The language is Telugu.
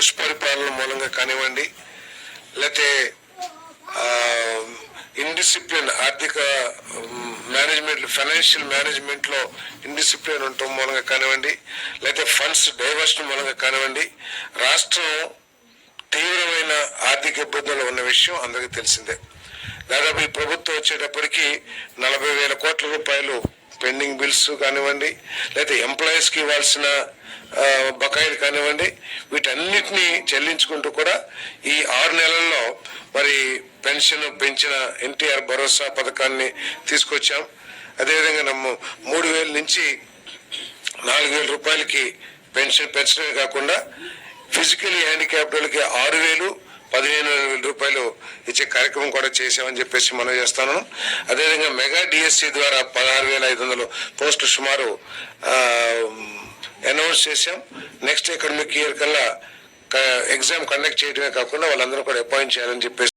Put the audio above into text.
దుష్పరిపాలన మూలంగా కానివ్వండి లేకపోతే ఇండిసిప్లిన్ ఆర్థిక మేనేజ్మెంట్ ఫైనాన్షియల్ మేనేజ్మెంట్లో ఇండిసిప్లిన్ ఉండటం మూలంగా కానివ్వండి లేకపోతే ఫండ్స్ డైవర్షన్ మూలంగా కానివ్వండి రాష్ట్రం తీవ్రమైన ఆర్థిక ఇబ్బందులు ఉన్న విషయం అందరికీ తెలిసిందే. దాదాపు ఈ ప్రభుత్వం వచ్చేటప్పటికి నలభై వేల కోట్ల రూపాయలు పెండింగ్ బిల్స్ కానివ్వండి లేకపోతే ఎంప్లాయీస్కి ఇవ్వాల్సిన బకాయిలు కానివ్వండి వీటన్నిటినీ చెల్లించుకుంటూ కూడా ఈ ఆరు నెలల్లో మరి పెన్షన్ పెంచిన ఎన్టీఆర్ భరోసా పథకాన్ని తీసుకొచ్చాం. అదేవిధంగా నమ్మ మూడు వేల నుంచి నాలుగు వేల రూపాయలకి పెన్షన్ పెంచడమే కాకుండా ఫిజికలీ హ్యాండిక్యాప్డ్ వాళ్ళకి ఆరు వేలు పదిహేను వేల రూపాయలు ఇచ్చే కార్యక్రమం కూడా చేశామని చెప్పేసి మనం చేస్తాను. అదేవిధంగా మెగా డిఎస్సి ద్వారా పదహారు వేల ఐదు వందలు పోస్టులు సుమారు అనౌన్స్ చేశాం. నెక్స్ట్ అకాడమిక్ ఇయర్ కల్లా ఎగ్జామ్ కండక్ట్ చేయడమే కాకుండా వాళ్ళందరూ కూడా అపాయింట్ చేయాలని చెప్పేసి